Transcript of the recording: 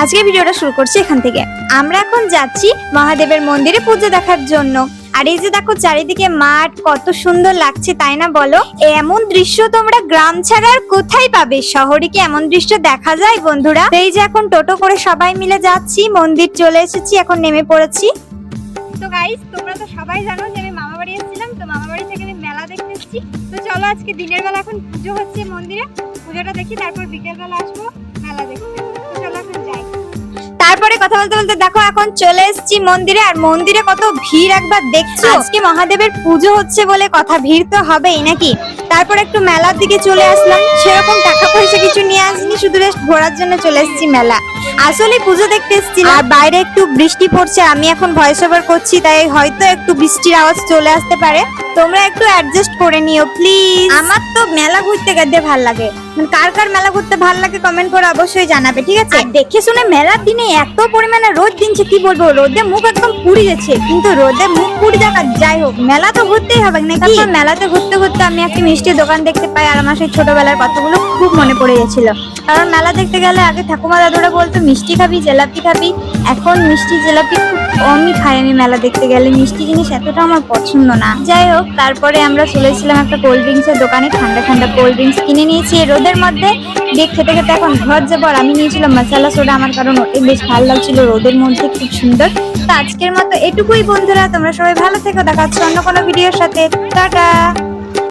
আজকে ভিডিওটা শুরু করছি এখান থেকে। আমরা এখন যাচ্ছি মহাদেবের মন্দিরে পুজো দেখার জন্য। আর এই যে দেখো, চারিদিকে মাঠ, কত সুন্দর লাগছে, তাই না বলো? এমন দৃশ্য তোমরা গ্রাম ছাড়া আর কোথায় পাবে? শহরে কি এমন দৃশ্য দেখা যায় বন্ধুরা? এই যে এখন টোটো করে সবাই মিলে যাচ্ছি, মন্দির চলে এসেছি, এখন নেমে পড়েছি। তো গাইস তোমরা তো সবাই জানো যে আমি মামা বাড়ি এসেছিলাম, তো মামা বাড়ি থেকে আমি মেলা দেখতে এসেছি। তো চলো আজকে দিনের বেলা এখন পুজো হচ্ছে মন্দিরে। পুজোটা দেখি, তারপর বিকেল বেলা আসব, মেলা দেখতে। তারপরে কথা বলতে বলতে দেখো এখন চলে এসেছি মন্দিরে আর মন্দিরে কত ভিড় একবার দেখছ? আজকে মহাদেবের পুজো হচ্ছে বলে কথা ভিড় তো হবেই নাকি? তারপর একটু মেলার দিকে চলে আসলাম সেরকম টাকা পয়সা কিছু নিয়ে আসিনি শুধু রেস্ট ঘোরার জন্য চলে এসেছি মেলা। আসলে পুজো দেখতে এসেছি আর বাইরে একটু বৃষ্টি পড়ছে আমি এখন ভয়েস ওভার করছি তাই হয়তো একটু বৃষ্টির আওয়াজ চলে আসতে পারে। তোমরা একটু অ্যাডজাস্ট করে নিও প্লিজ আমার তো মেলা ঘুরতে গেতে ভালো লাগে। মানে কার কার মেলা ঘুরতে ভালো লাগে কমেন্ট করে অবশ্যই জানাবে ঠিক আছে? দেখে শুনে মেলার দিনে এত পরিমাণে রোদ দিনছে কি বলব? রোদে মুখ একদম পুড়ে যাচ্ছে। কিন্তু রোদে মুখ পুড়ে যাক আর যাই হোক মেলা তো ঘুরতেই হবে। নাকি তারপর মেলাতে ঘুরতে ঘুরতে আমি একটা মিষ্টির দোকান দেখতে পাই আর আমার সেই ছোটবেলার কথাগুলো খুব মনে পড়ে গেছিল। কারণ মেলা দেখতে গেলে আগে ঠাকুমা দাদুরা বলতো মিষ্টি খাবি জেলাপি খাবি এখন মিষ্টি জেলাপি খুব খাই আমি মেলা দেখতে গেলে মিষ্টি জিনিস এতটা আমার পছন্দ না। যাই হোক, তারপরে আমরা চলেছিলাম একটা কোল্ড ড্রিঙ্কস এর দোকানে। ঠান্ডা ঠান্ডা কোল্ড ড্রিঙ্কস কিনে নিয়েছি। রোদের মধ্যে দিয়ে খেতে খেতে এখন ঘর যাব আর আমি নিয়েছিলাম মশলা সোডা আমার কারণ ওটাই বেশ ভালো লাগছিল রোদের মধ্যে, খুব সুন্দর। তো আজকের মতো এটুকুই বন্ধুরা, তোমরা সবাই ভালো থেকো। দেখা হচ্ছে অন্য কোনো ভিডিওর সাথে। টাটা!